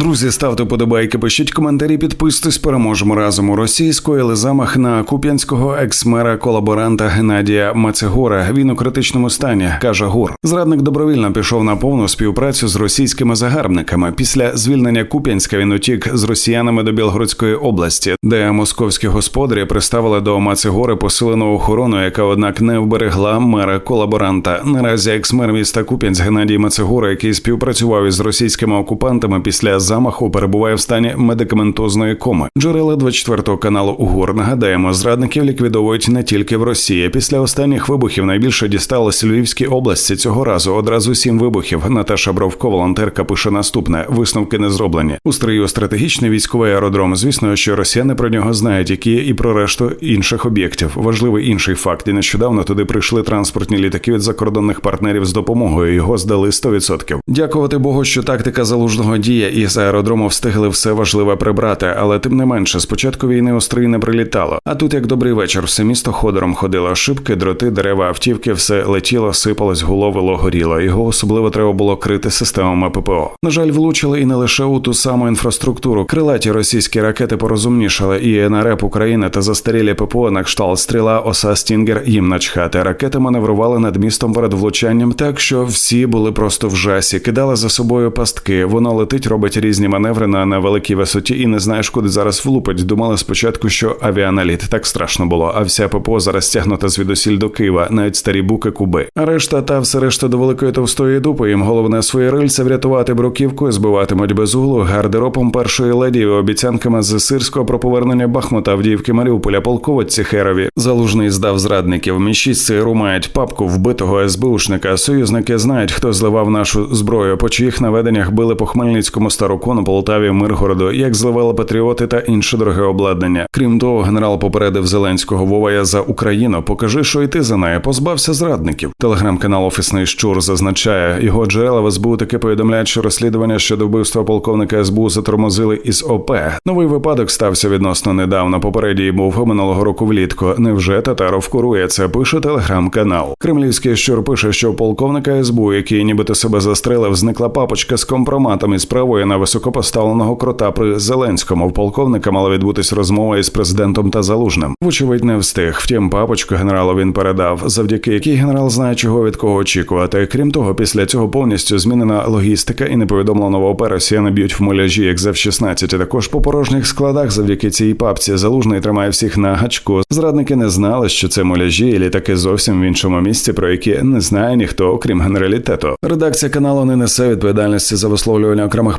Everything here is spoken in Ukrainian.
Друзі, ставте подобайки, пишіть коментарі, підписуйтесь, переможемо разом у Росії скоїли замах на куп'янського екс-мера колаборанта Геннадія Мацегора. Він у критичному стані каже Гур. Зрадник добровільно пішов на повну співпрацю з російськими загарбниками. Після звільнення Куп'янська він утік з росіянами до Білгородської області, де московські господарі приставили до Мацегори посилену охорону, яка однак не вберегла мера колаборанта. Наразі екс-мер міста Куп'янськ Геннадій Мацегора, який співпрацював із російськими окупантами після замаху, перебуває в стані медикаментозної коми. Джерела 24 каналу УГУР нагадаємо, зрадників ліквідовують не тільки в Росії. Після останніх вибухів найбільше дісталось Львівській області. Цього разу одразу сім вибухів. Наташа Бровко, волонтерка, пише наступне: висновки не зроблені. У стрию стратегічний військовий аеродром. Звісно, що росіяни про нього знають, які і про решту інших об'єктів. Важливий інший факт. І нещодавно туди прийшли транспортні літаки від закордонних партнерів з допомогою. Його здали 100%. Дякувати Богу, що тактика залужного діє і аеродрому встигли все важливе прибрати, але тим не менше, спочатку війни у стрій не прилітало. А тут як добрий вечір, все місто ходором ходило. Шибки, дроти, дерева, автівки, все летіло, сипалось, гуло, горіло. Його особливо треба було крити системами ППО. На жаль, влучили і не лише у ту саму інфраструктуру. Крилаті російські ракети порозумнішали, і на України та застарілі ППО на кшталт стріла оса Стінгер їм начхати. Ракети маневрували над містом перед влучанням, так що всі були просто в жасі, кидали за собою пастки. Воно летить, робить різні маневри на невеликій висоті, і не знаєш, куди зараз влупить. Думали спочатку, що авіаналіт так страшно було, а вся ППО зараз стягнута звідусіль до Києва, навіть старі буки Куби. А решта та все решта до великої товстої дупи. Їм головне свої рильця врятувати бруківку, збиватимуть без углу гардеропом першої леді, і обіцянками з сирського про повернення Бахмута Авдіївки Маріуполя полководці Херові. Залужний здав зрадників. Міщість ЦРУ мають папку вбитого СБУшника. Союзники знають, хто зливав нашу зброю, по чиїх наведеннях били по Хмельницькому Старокону, Полтаві, Миргороду, як зливали патріоти та інше дороге обладнання. Крім того, генерал попередив Зеленського Вова я за Україну. Покажи, що й ти за нею. Позбався зрадників. Телеграм-канал Офісний Щур зазначає, його джерела в СБУ таки повідомляють, що розслідування щодо вбивства полковника СБУ затормозили із ОП. Новий випадок стався відносно недавно. Попередній був минулого року влітку. Невже Татаров курує це? Пише телеграм-канал. Кремлівський щур пише, що полковника СБУ, який нібито себе застрелив, зникла папочка з компроматом із справою на високопоставленого крота при Зеленському. В полковника мала відбутись розмова із президентом та залужним. Вочевидь, не встиг. Втім, папочку генералу він передав, завдяки якій генерал знає, чого від кого очікувати. Крім того, після цього повністю змінена логістика і не повідомлено в росіяни б'ють в муляжі, як за в 16 Також по порожніх складах, завдяки цій папці, залужний тримає всіх на гачку. Зрадники не знали, що це муляжі, і літаки зовсім в іншому місці, про які не знає ніхто, окрім генералітету. Редакція каналу не несе відповідальності за висловлювання окремих